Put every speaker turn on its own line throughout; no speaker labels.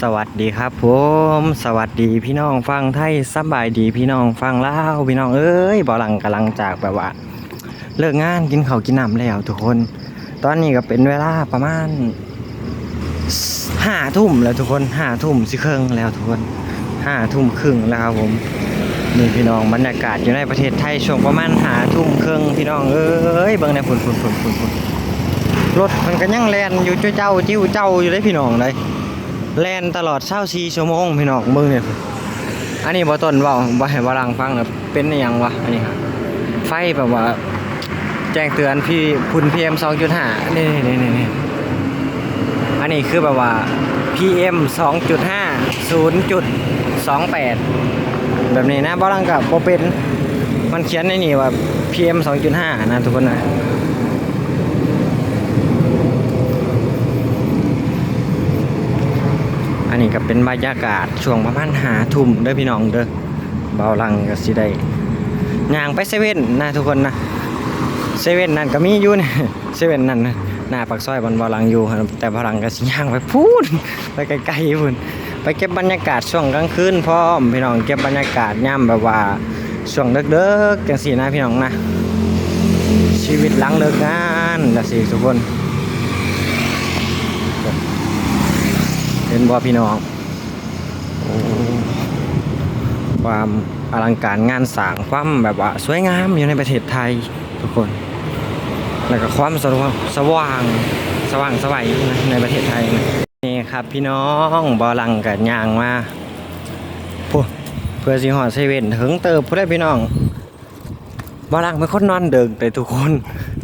สวัสดีครับผมสวัสดีพี่น้องฟังไทยสบายดีพี่น้องฟังลาวพี่น้องเอ้ยบ่หลังกำลังจากแบบว่าเลิกงานกินข้าวกินน้ำแล้วทุกคน ตอนนี้ก็เป็นเวลาประมาณห้าทุ่มแล้วทุกคนห้าทุ่มสิครึ่งแล้วทุกคนห้าทุ่มครึ่งแล้วครับผมนี่พี่น้องบรรยากาศอยู่ในประเทศไทยช่วงประมาณห้าทุ่มครึ่งพี่น้องเอ้ยเบิ่งในฝุ่นฝุ่นฝุ่นฝุ่นรถมันก็ยังแล่นอยู่เจ้าจิ้วเจ้าอยู่เลยพี่น้องเลย แล่นตลอดเช้าชีชั่วโมงพี่น้องมึงเนี่ยอันนี้บ่ต้นว่าบ่ให้บ่ลังฟังนะเป็นอหยังวะอันนี้ครับไฟแบบว่า แจ้งเตือนพี่คุณ PM 2.5นี่นี่นี่นี่อันนี้คือแบบว่า PM 2.5 0.28แปดแบบนี้นะบ่ลังกับบ่เป็นมันเขียนในนี่ว่า PM 2.5นะทุกคนนะ นนี้ก็เป็นบรรยากาศช่วงประมาณหาทุ่มเด้อพี่น้องเด้อเบาลังก็สิได้ย่างไปเซเว่นนะทุกคนนะเซเว่นนั่นก็มีอยู่นี่เซเว่นนั่นนะหน้าปากซอยบนเบาลังอยู่แต่บาลังก็สิย่างไปพูดไปไกลๆพุ่นไปเก็บบรรยากาศช่วงกลางคืนพร้อมพี่น้องเก็บบรรยากาศย่ำแบบว่าช่วงเด็กๆจังซี่นะพี่น้องนะชีวิตหลังเลิกงานจังซี่ทุกคน ห็นบ่พี่น้องอความอลังการงานสร้างความแบบว่า สวยงามอยู่ในประเทศไทยทุกคน แล้วก็ความสว่างสว่างสว่างสวัยนะในประเทศไทยนะนี่ครับพี่น้องบอลังกับยางมาพูเพื่อสิหอดเซเว่นถึงเติบผู้ได้พี่น้องบอลังเป็นคนนอนดึกแต่ทุกคน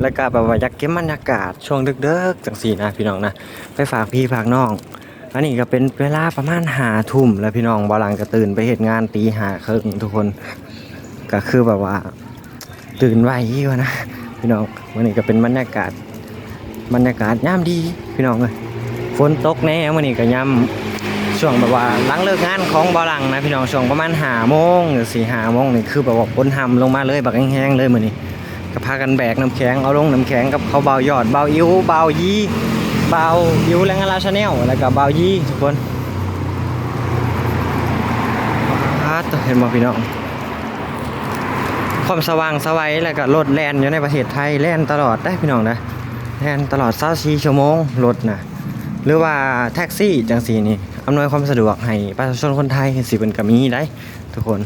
แล้วก็แบบว่าอยากเก็บบรรยากาศช่วงดึกๆจังสี่นะพี่น้องนะไปฝากพี่ฝากน้อง อันนี้ก็เป็นเวลาประมาณหาทุ่มแล้วพี่น้องบอลังก็ตื่นไปเหตุงานตีหาครึ่งทุกคนก็คือแบบว่า ตื่นไวอยู่นะพี่น้องวันนี้ก็เป็นบรรยากาศบรรยากาศย่ำดีพี่น้องเลยฝนตกแน่วันนี้ก็ย่ำช่วงแบบว่าหลังเลิกงานของบอลังนะพี่น้องช่วงประมาณหาโมงหรือสี่หาโมงนี่คือแบบว่าฝนทำลงมาเลยแบักแห้งๆเลยมือนี้ก็พากันแบกน้ำแข็งเอาลงน้ำแข็งกับเขาเบายอดเบาอิ้วเบายีเบาอิ้วแรงงานลาชาแนลแล้วก็เบายี่ทุกคนอาตัวเห็นบ่พี่น้องความสว่างสวัยแล้วก็รถแล่นอยู่ในประเทศไทยแล่นตลอดได้พี่น้องนะแล่นตลอด24ชั่วโมงรถนะหรือว่าแท็กซี่จังสีนี่อำนวยความสะดวกให้ประชาชนคนไทยสิเป็นก็มีได้ ทุกคน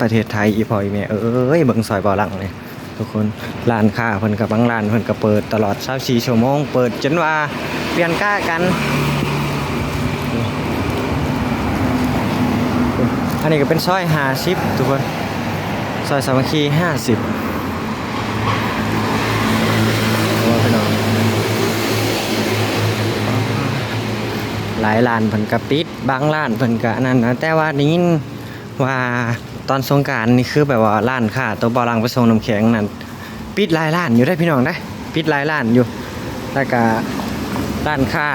ประเทศไทยอีพออีแม่เอ้ยเบิ่งซอยบ่อหลังเลย ทุกคนร้านค้าเพิ่นกับบางร้านเพิ่นก็เปิดตลอด24ชั่วโมง เปิดจนว่าเปลี่ยนก้ากันอันนี้ก็เป็นซอย50ทุกคนซอยสามัคคีห้าสิบหลายร้านเพิ่นกะปิด บางร้านเพิ่นกะนั่นนะแต่ว่านี้ว่า ตอนสงการนี่คือแบบว่าร้านค้าตัวบอลังไปส่งน้ำแข็งนั่นปิดลายร้านอยู่ได้พี่น้องได้ปิดลายร้านอยู่แล้วก็ร้านค้า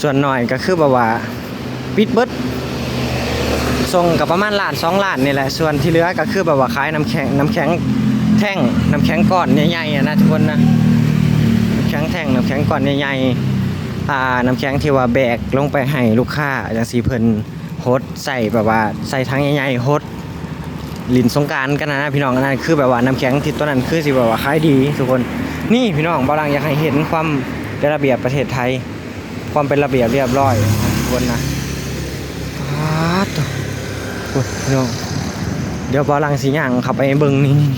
ส่วนหน่อยก็คือแบบว่าปิดเบิดส่งกับประมาณล้านสองล้านนี่แหละส่วนที่เหลือก็คือแบบว่าขายน้ำแข็งน้ำแข็งแท่งน้ำแข็งก้อนใหญ่ๆนะทุกคนนะน้ำแข็งแท่งน้ำแข็งก้อนใหญ่ๆอ่าน้ำแข็งที่ว่าแบกลงไปให้ลูกค้าจังสีเพิ่นโฮดใส่แบบว่าใส่ทั้งใหญ่ๆโฮด ลินสงการกันนะพี่น้องอันนั้นคือแบบว่าน้ำแข็งที่ตัวนั้นคือสิแบบว่าขายดีทุกคนนี่พี่น้องบาลังอยากให้เห็นความเป็นระเบียบประเทศไทย ความเป็นระเบียบเรียบร้อยนะทุกคนนะอาดโอ้ยพี่น้องเดี๋ยวบอลังสีย่างขับไปเบิ่งนี่นี่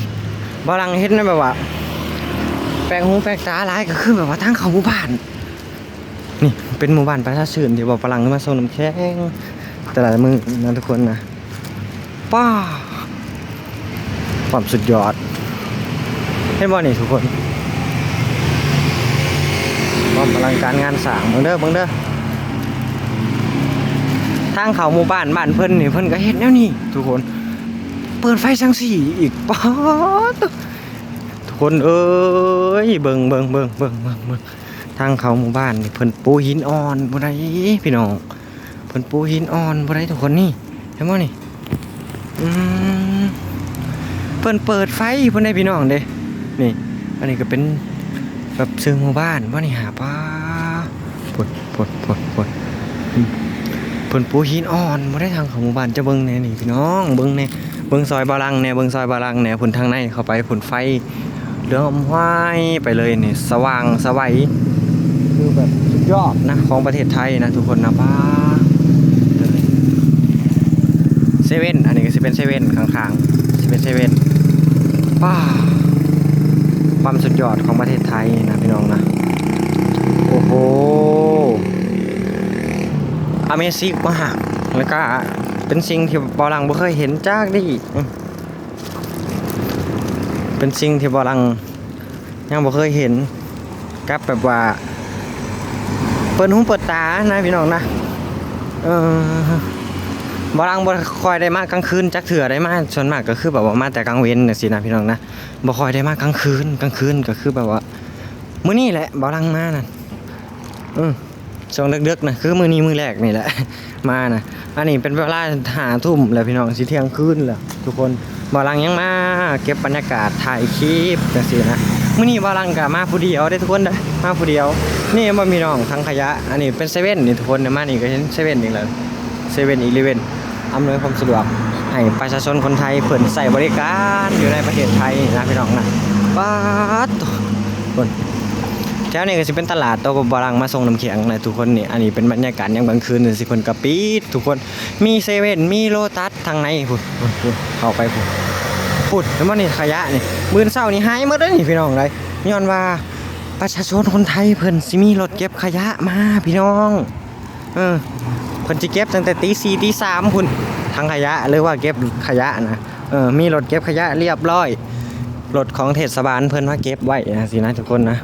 บอลังเห็นนะแบบว่าแปลงหูแปลงตาหลายก็คือแบบว่าทางเขาหมู่บ้านนี่เป็นหมู่บ้านประชาชื่นที่บอกฝรั่งมาส่งน้ำแข็งแต่ละมือนะทุกคนนะป้า ความสุดยอดเห็นบ่นี่ทุกคนความอลังการงานสร้างเบิ่งเด้อเบิ่งเด้อทางเขาหมู่บ้านบ้านเพิ่นนี่เพิ่นก็เฮ็ดแนวนี้ทุกคน เปิดไฟสังสีอีกป๊าดทุกคนเอ้ยเบิ่งเบิ่งเบิ่งเบิ่งเบิ่งเบิ่งทางเขาหมู่บ้านนี่เพิ่นปูหินอ่อนบ่ได้พี่น้องเพิ่นปูหินอ่อนบ่ได้ทุกคนนี่เห็นบ่นี่อืม เพิ่นเปิดไฟเพิ่นได้พี่น้องเด้นี่ อันนี้ก็เป็นแบบซื้อหมู่บ้านบ่านี่หาป้าผุดผพุ่นพุ่นพุ่นอืมเพิ่นปูหินอ่อนบ่ได้ทางของหมู่บ้านจะเบิ่งแน่นี่พี่น้องเบิ่งแน่เบิ่งซอยบาลังแน่เบิ่งซอยบาลังแน่พุ่นทางในเข้าไปพุ่นไฟเรื่องอมห้ายไปเลยนี่สว่างสวัยคือแบบสุดยอดนะของประเทศไทยนะทุกคนนะป้าเซเว่นอันนี้ก็สิเป็นเซเว่นข้างๆสิเป็นเซเว่น ป้าความสุดยอดของประเทศไทยนะพี่น้องนะ โอ้โห Amazing มากแล้วก็เป็นสิ่งที่บอลังบ่เคยเห็นจากดิอืมเป็นสิ่งที่บอลังยังบ่เคยเห็นกับแบบว่า เปิดหูเปิดตานะพี่น้องนะ เออ บอลังบ่คอยได้มากกลางคืนจักเถื่อได้มากส่วนมากก็คือแบบว่ามาแต่กลางเว้นนะสินะพี่น้องนะบ่คอยได้มากกลางคืนกลางคืนก็คือแบบว่ามื้อนี้แหละบอลังมานั่นอืมช่วงดึกๆนะคือมือนี้มือแรกนี่แหละ มานะอันนี้เป็นเวลาหาทุ่มแล้วพี่น้องสิเที่ยงคืนแล้วทุกคนบอลังยังมาเก็บบรรยากาศถ่ายคลิปจังซี่นะมื้อนี้บอลังก็มาผู้เดียวได้ทุกคนเด้มาผู้เดียว นี่บ่มีน้องทั้งขยะ อันนี้เป็นเซเว่นนี่ทุกคนเดี๋ยวมานี่ก็เห็นเซเว่นอีกแล้วเซเว่นอีเลเว่น อำนวยความสะดวกให้ประชาชนคนไทยเพิ่นใส่บริการอยู่ในประเทศไทยนะพี่น้องนะป๊าดตัวคนแถวนี้ก็สิเป็นตลาดโตบบรังมาส่งน้ำแข็งนะทุกคนนี่อันนี้เป็นบรรยากาศยามกลางคืนนี่สิคนกระปีดทุกคนมีเซเว่นมีโลตัสทางในพุ่นพุ่นพุ่นเข้าไปพุ่นพุ่นแล้วมันนี่ขยะนี่มื้อเช้านี่หายหมดเลยนี่พี่น้องเลยย้อนว่าประชาชนคนไทยเพิ่นสิมีรถเก็บขยะมาพี่น้อง เออ พิ่นสิเก็บตั้งแต่ตี4ตี3พุ่นทางขยะหรือว่าเก็บขยะนะเออมีรถเก็บขยะเรียบร้อยรถของเทศบาลเพิ่นมาเก็บไว้นะสินะทุกคนนะ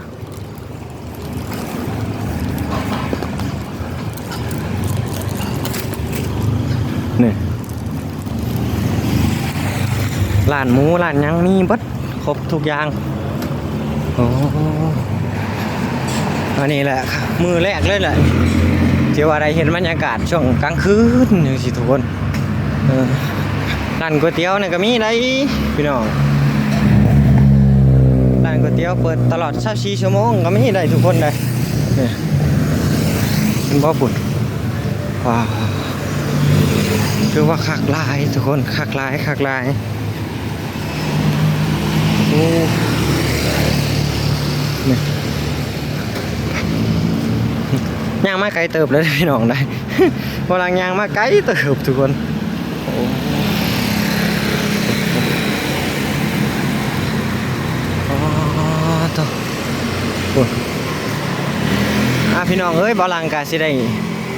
นี่ร้านหมูร้านยังมีบัดครบทุกอย่างโอ้อันนี้แหละมือแรกเลยแหละ ที่ว่าได้เห็นบรรยากาศช่วงกลางคืนอย่างสิทุกคนร้านก๋วยเตี๋ยวเนี่ยก็มีได้พี่น้องร้านก๋วยเตี๋ยวเปิดตลอด24ชั่วโมงก็มีได้ทุกคนเลยนี่เป็นบ่ปุ่นว้าวคือว่าคักลายทุกคนคักลายคักลายโอ้นี่ย ย่างมาไกลเติบเลยพี่น้องได้กำลังย่างมาไกลเติบทุกคนอะพี่น้องเอ้ยบอลังกาสิได้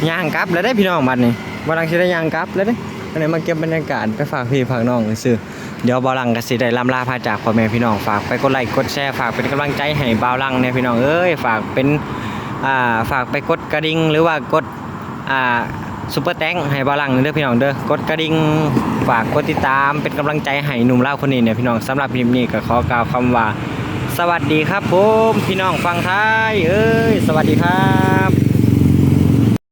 ย่างกลับแล้วได้พี่น้องบัดนี้บอลังสิได้ย่างกลับแล้วเด้อันนี้มาเก็บบรรยากาศไปฝากพี่ฝากน้องซื่อเดี๋ยวบอลังก็สิได้ลำลาพาจากพ่อแม่พี่น้องฝากไปกดไลค์กดแชร์ฝากเป็นกำลังใจให้บาวลังเนี่ยพี่น้องเอ้ยฝากเป็น ฝากไปกดกระดิ่งหรือว่ากดอ่าซุปเปอร์แตงให้บาลังเด้อพี่น้องเด้อกดกระดิ่งฝากกดติดตามเป็นกำลังใจให้หนุ่มเล่าคนนี้เนี่ยพี่น้องสำหรับคลิปนี้ก็ขอกล่าวคำว่า สวัสดีครับผมพี่น้องฟังไทยเอ้ยสวัสดีครับ